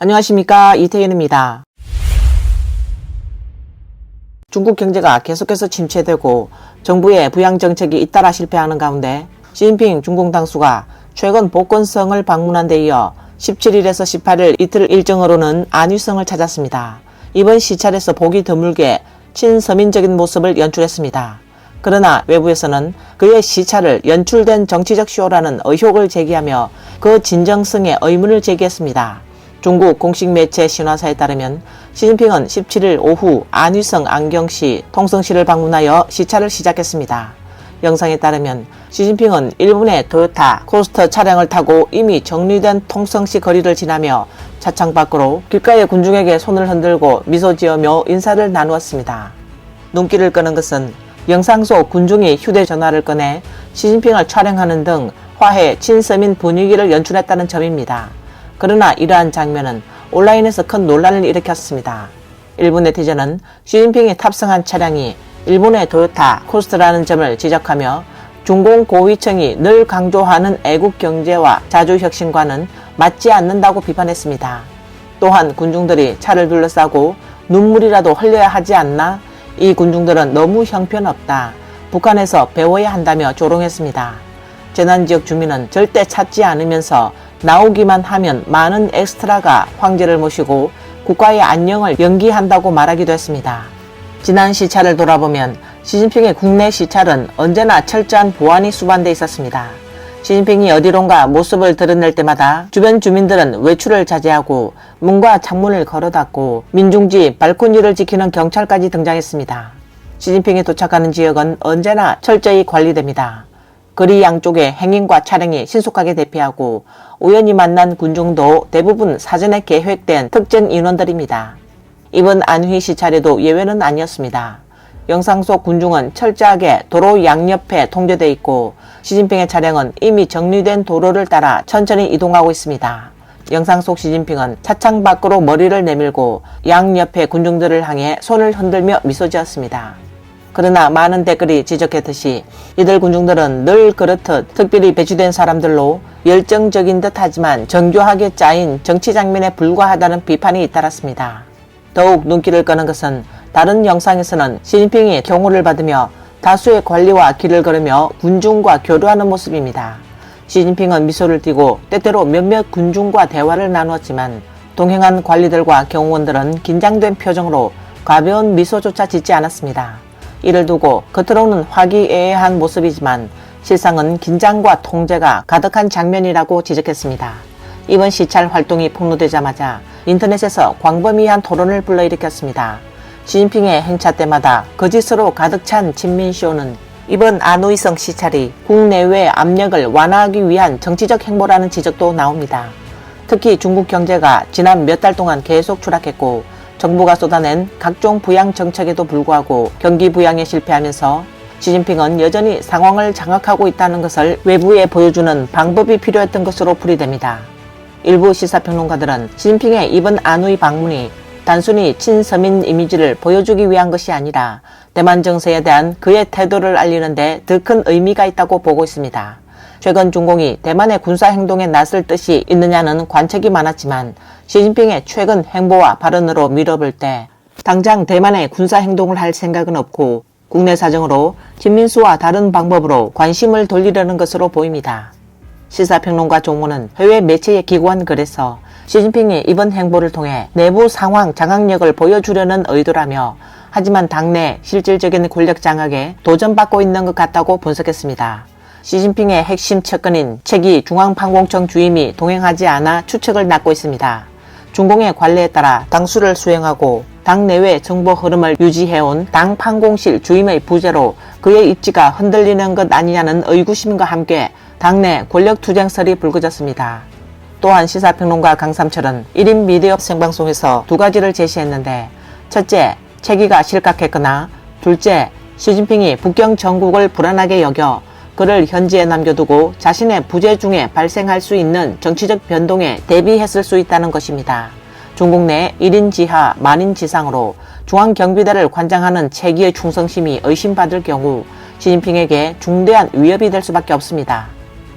안녕하십니까 이태윤입니다. 중국 경제가 계속해서 침체되고 정부의 부양 정책이 잇따라 실패하는 가운데 시진핑 중공 당수가 최근 복건성을 방문한 데 이어 17일에서 18일 이틀 일정으로는 안위성을 찾았습니다. 이번 시찰에서 보기 드물게 친서민적인 모습을 연출했습니다. 그러나 외부에서는 그의 시찰을 연출된 정치적 쇼라는 의혹을 제기하며 그 진정성에 의문을 제기했습니다. 중국 공식 매체 신화사에 따르면 시진핑은 17일 오후 안위성 안경시 통성시를 방문하여 시찰을 시작했습니다. 영상에 따르면 시진핑은 일본의 토요타 코스터 차량을 타고 이미 정리된 통성시 거리를 지나며 차창 밖으로 길가의 군중에게 손을 흔들고 미소 지으며 인사를 나누었습니다. 눈길을 끄는 것은 영상 속 군중이 휴대전화를 꺼내 시진핑을 촬영하는 등 화해 친서민 분위기를 연출했다는 점입니다. 그러나 이러한 장면은 온라인에서 큰 논란을 일으켰습니다. 일본 네티즌은 시진핑이 탑승한 차량이 일본의 토요타 코스트라는 점을 지적하며 중공 고위층이 늘 강조하는 애국 경제와 자주 혁신과는 맞지 않는다고 비판했습니다. 또한 군중들이 차를 둘러싸고 눈물이라도 흘려야 하지 않나? 이 군중들은 너무 형편없다. 북한에서 배워야 한다며 조롱했습니다. 재난지역 주민은 절대 찾지 않으면서 나오기만 하면 많은 엑스트라가 황제를 모시고 국가의 안녕을 연기한다고 말하기도 했습니다. 지난 시찰을 돌아보면 시진핑의 국내 시찰은 언제나 철저한 보안이 수반돼 있었습니다. 시진핑이 어디론가 모습을 드러낼 때마다 주변 주민들은 외출을 자제하고 문과 창문을 걸어 닫고 민중지 발코니를 지키는 경찰까지 등장했습니다. 시진핑이 도착하는 지역은 언제나 철저히 관리됩니다. 거리 양쪽에 행인과 차량이 신속하게 대피하고 우연히 만난 군중도 대부분 사전에 계획된 특정 인원들입니다. 이번 안휘 시찰에도 예외는 아니었습니다. 영상 속 군중은 철저하게 도로 양옆에 통제돼 있고 시진핑의 차량은 이미 정리된 도로를 따라 천천히 이동하고 있습니다. 영상 속 시진핑은 차창 밖으로 머리를 내밀고 양옆의 군중들을 향해 손을 흔들며 미소 지었습니다. 그러나 많은 댓글이 지적했듯이 이들 군중들은 늘 그렇듯 특별히 배치된 사람들로 열정적인 듯 하지만 정교하게 짜인 정치 장면에 불과하다는 비판이 잇따랐습니다. 더욱 눈길을 끄는 것은 다른 영상에서는 시진핑이 경호를 받으며 다수의 관리와 길을 걸으며 군중과 교류하는 모습입니다. 시진핑은 미소를 띠고 때때로 몇몇 군중과 대화를 나누었지만 동행한 관리들과 경호원들은 긴장된 표정으로 가벼운 미소조차 짓지 않았습니다. 이를 두고 겉으로는 화기애애한 모습이지만 실상은 긴장과 통제가 가득한 장면이라고 지적했습니다. 이번 시찰 활동이 폭로되자마자 인터넷에서 광범위한 토론을 불러일으켰습니다. 시진핑의 행차 때마다 거짓으로 가득 찬 친민쇼는 이번 안우이성 시찰이 국내외 압력을 완화하기 위한 정치적 행보라는 지적도 나옵니다. 특히 중국 경제가 지난 몇 달 동안 계속 추락했고 정부가 쏟아낸 각종 부양 정책에도 불구하고 경기 부양에 실패하면서 시진핑은 여전히 상황을 장악하고 있다는 것을 외부에 보여주는 방법이 필요했던 것으로 풀이됩니다. 일부 시사평론가들은 시진핑의 이번 안우이 방문이 단순히 친서민 이미지를 보여주기 위한 것이 아니라 대만 정세에 대한 그의 태도를 알리는데 더 큰 의미가 있다고 보고 있습니다. 최근 중공이 대만의 군사 행동에 나설 뜻이 있느냐는 관측이 많았지만 시진핑의 최근 행보와 발언으로 미뤄볼 때 당장 대만의 군사 행동을 할 생각은 없고 국내 사정으로 진민수와 다른 방법으로 관심을 돌리려는 것으로 보입니다. 시사평론가 종호는 해외 매체에 기고한 글에서 시진핑이 이번 행보를 통해 내부 상황 장악력을 보여주려는 의도라며 하지만 당내 실질적인 권력 장악에 도전받고 있는 것 같다고 분석했습니다. 시진핑의 핵심 측근인 책이 중앙판공청 주임이 동행하지 않아 추측을 낳고 있습니다. 중공의 관례에 따라 당수를 수행하고 당 내외 정보 흐름을 유지해온 당 판공실 주임의 부재로 그의 입지가 흔들리는 것 아니냐는 의구심과 함께 당내 권력투쟁설이 불거졌습니다. 또한 시사평론가 강삼철은 1인 미디어 생방송에서 두 가지를 제시했는데 첫째, 체기가 실각했거나 둘째, 시진핑이 북경 전국을 불안하게 여겨 그를 현지에 남겨두고 자신의 부재 중에 발생할 수 있는 정치적 변동에 대비했을 수 있다는 것입니다. 중국 내 1인 지하 만인 지상으로 중앙경비대를 관장하는 체기의 충성심이 의심받을 경우 시진핑에게 중대한 위협이 될 수밖에 없습니다.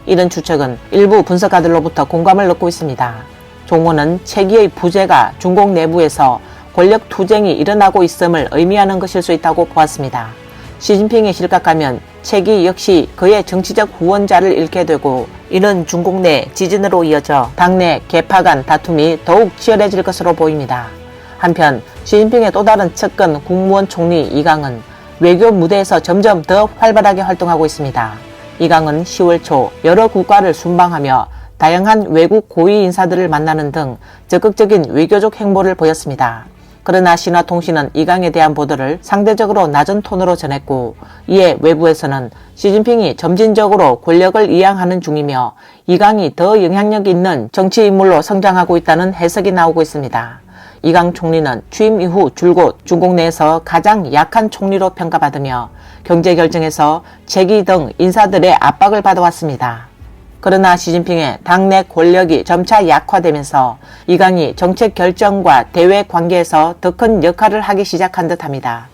이런 추측은 일부 분석가들로부터 공감을 얻고 있습니다. 종원은 체기의 부재가 중국 내부에서 권력 투쟁이 일어나고 있음을 의미하는 것일 수 있다고 보았습니다. 시진핑에 실각하면 체기 역시 그의 정치적 후원자를 잃게 되고 이는 중국 내 지진으로 이어져 당내 개파 간 다툼이 더욱 치열해질 것으로 보입니다. 한편 시진핑의 또 다른 측근 국무원 총리 이강은 외교 무대에서 점점 더 활발하게 활동하고 있습니다. 이강은 10월 초 여러 국가를 순방하며 다양한 외국 고위 인사들을 만나는 등 적극적인 외교적 행보를 보였습니다. 그러나 신화통신은 이강에 대한 보도를 상대적으로 낮은 톤으로 전했고 이에 외부에서는 시진핑이 점진적으로 권력을 이양하는 중이며 이강이 더 영향력 있는 정치 인물로 성장하고 있다는 해석이 나오고 있습니다. 이강 총리는 취임 이후 줄곧 중국 내에서 가장 약한 총리로 평가받으며 경제 결정에서 재기 등 인사들의 압박을 받아왔습니다. 그러나 시진핑의 당내 권력이 점차 약화되면서 이강이 정책 결정과 대외 관계에서 더 큰 역할을 하기 시작한 듯 합니다.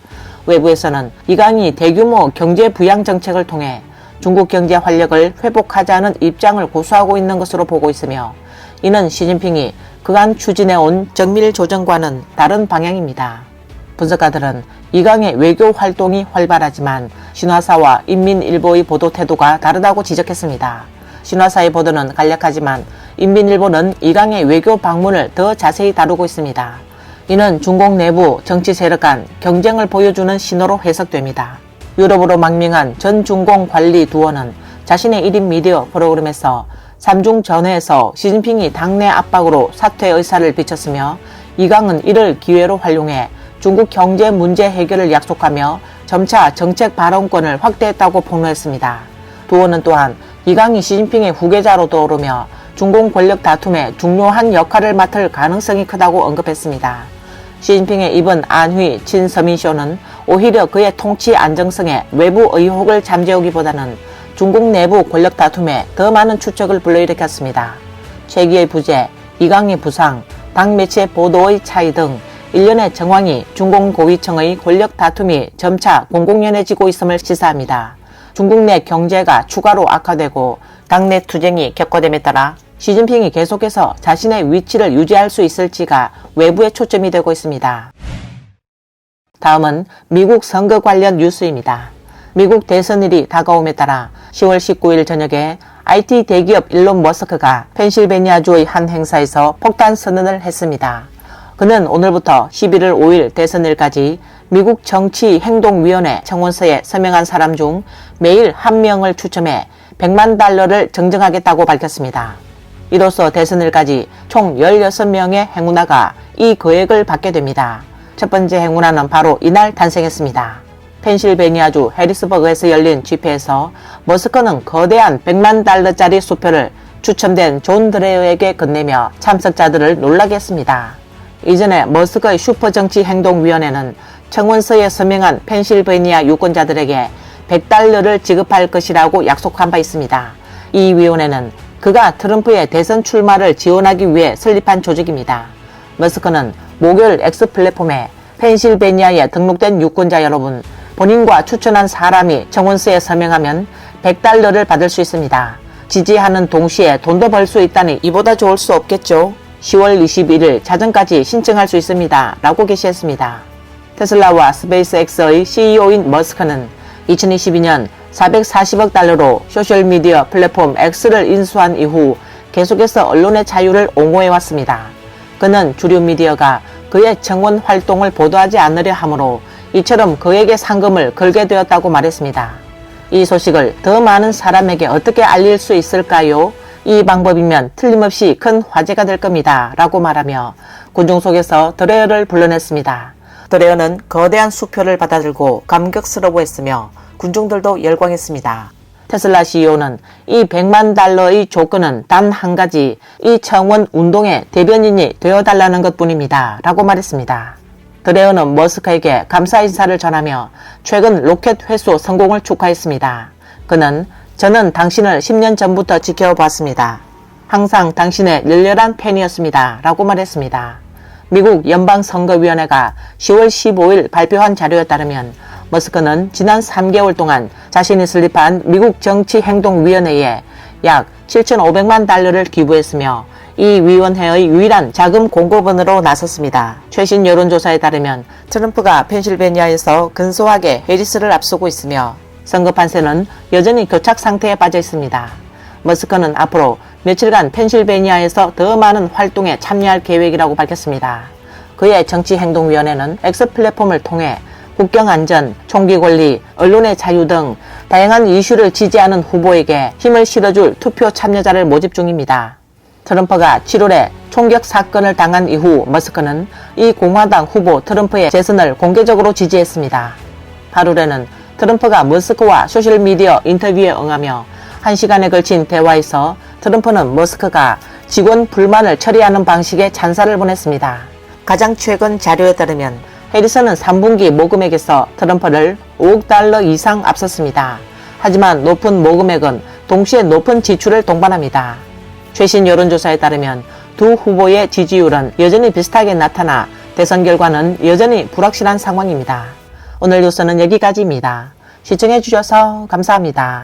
외부에서는 이강이 대규모 경제 부양 정책을 통해 중국 경제 활력을 회복하자는 입장을 고수하고 있는 것으로 보고 있으며 이는 시진핑이 그간 추진해온 정밀 조정과는 다른 방향입니다. 분석가들은 이강의 외교 활동이 활발하지만 신화사와 인민일보의 보도 태도가 다르다고 지적했습니다. 신화사의 보도는 간략하지만 인민일보는 이강의 외교 방문을 더 자세히 다루고 있습니다. 이는 중국 내부 정치 세력 간 경쟁을 보여주는 신호로 해석됩니다. 유럽으로 망명한 전 중공 관리 두원은 자신의 1인 미디어 프로그램에서 삼중 전회에서 시진핑이 당내 압박으로 사퇴 의사를 비쳤으며 이강은 이를 기회로 활용해 중국 경제 문제 해결을 약속하며 점차 정책 발언권을 확대했다고 폭로했습니다. 두원은 또한 이강이 시진핑의 후계자로 떠오르며 중공 권력 다툼에 중요한 역할을 맡을 가능성이 크다고 언급했습니다. 시진핑의 이번 안휘 친서민쇼는 오히려 그의 통치 안정성에 외부 의혹을 잠재우기보다는 중국 내부 권력 다툼에 더 많은 추적을 불러일으켰습니다. 최기의 부재, 이강의 부상, 당 매체 보도의 차이 등 일련의 정황이 중공 고위층의 권력 다툼이 점차 공공연해지고 있음을 시사합니다. 중국 내 경제가 추가로 악화되고 당내 투쟁이 격화됨에 따라 시진핑이 계속해서 자신의 위치를 유지할 수 있을지가 외부의 초점이 되고 있습니다. 다음은 미국 선거 관련 뉴스입니다. 미국 대선일이 다가옴에 따라 10월 19일 저녁에 IT 대기업 일론 머스크가 펜실베니아주의 한 행사에서 폭탄 선언을 했습니다. 그는 오늘부터 11월 5일 대선일까지 미국 정치행동위원회 청원서에 서명한 사람 중 매일 한 명을 추첨해 100만 달러를 증정하겠다고 밝혔습니다. 이로써 대선일까지 총 16명의 행운아가 이 거액을 받게 됩니다. 첫 번째 행운아는 바로 이날 탄생했습니다. 펜실베니아주 해리스버그에서 열린 집회에서 머스크는 거대한 100만 달러짜리 수표를 추첨된 존 드레어에게 건네며 참석자들을 놀라게 했습니다. 이전에 머스크의 슈퍼정치행동위원회는 청원서에 서명한 펜실베니아 유권자들에게 100달러를 지급할 것이라고 약속한 바 있습니다. 이 위원회는 그가 트럼프의 대선 출마를 지원하기 위해 설립한 조직입니다. 머스크는 목요일 X 플랫폼에 펜실베니아에 등록된 유권자 여러분, 본인과 추천한 사람이 청원서에 서명하면 100달러를 받을 수 있습니다. 지지하는 동시에 돈도 벌 수 있다니 이보다 좋을 수 없겠죠. 10월 21일 자정까지 신청할 수 있습니다. 라고 게시했습니다. 테슬라와 스페이스X의 CEO인 머스크는 2022년 440억 달러로 소셜미디어 플랫폼 X를 인수한 이후 계속해서 언론의 자유를 옹호해왔습니다. 그는 주류 미디어가 그의 정원 활동을 보도하지 않으려 하므로 이처럼 그에게 상금을 걸게 되었다고 말했습니다. 이 소식을 더 많은 사람에게 어떻게 알릴 수 있을까요? 이 방법이면 틀림없이 큰 화제가 될 겁니다. 라고 말하며 군중 속에서 드레어를 불러냈습니다. 드레어는 거대한 수표를 받아들고 감격스러워했으며 군중들도 열광했습니다. 테슬라 CEO는 이 100만 달러의 조건은 단 한 가지 이 청원 운동의 대변인이 되어달라는 것 뿐입니다. 라고 말했습니다. 드레어는 머스크에게 감사 인사를 전하며 최근 로켓 회수 성공을 축하했습니다. 그는 저는 당신을 10년 전부터 지켜봤습니다. 항상 당신의 열렬한 팬이었습니다. 라고 말했습니다. 미국 연방선거위원회가 10월 15일 발표한 자료에 따르면 머스크는 지난 3개월 동안 자신이 설립한 미국 정치행동위원회에 약 7,500만 달러를 기부했으며 이 위원회의 유일한 자금 공급원으로 나섰습니다. 최신 여론조사에 따르면 트럼프가 펜실베니아에서 근소하게 해리스를 앞서고 있으며 선거 판세는 여전히 교착 상태에 빠져 있습니다. 머스크는 앞으로 며칠간 펜실베니아에서 더 많은 활동에 참여할 계획이라고 밝혔습니다. 그의 정치행동위원회는 X 플랫폼을 통해 국경 안전, 총기 권리, 언론의 자유 등 다양한 이슈를 지지하는 후보에게 힘을 실어줄 투표 참여자를 모집 중입니다. 트럼프가 7월에 총격 사건을 당한 이후 머스크는 이 공화당 후보 트럼프의 재선을 공개적으로 지지했습니다. 8월에는 트럼프가 머스크와 소셜미디어 인터뷰에 응하며 1시간에 걸친 대화에서 트럼프는 머스크가 직원 불만을 처리하는 방식의 찬사를 보냈습니다. 가장 최근 자료에 따르면 해리슨은 3분기 모금액에서 트럼프를 5억 달러 이상 앞섰습니다. 하지만 높은 모금액은 동시에 높은 지출을 동반합니다. 최신 여론조사에 따르면 두 후보의 지지율은 여전히 비슷하게 나타나 대선 결과는 여전히 불확실한 상황입니다. 오늘 뉴스는 여기까지입니다. 시청해주셔서 감사합니다.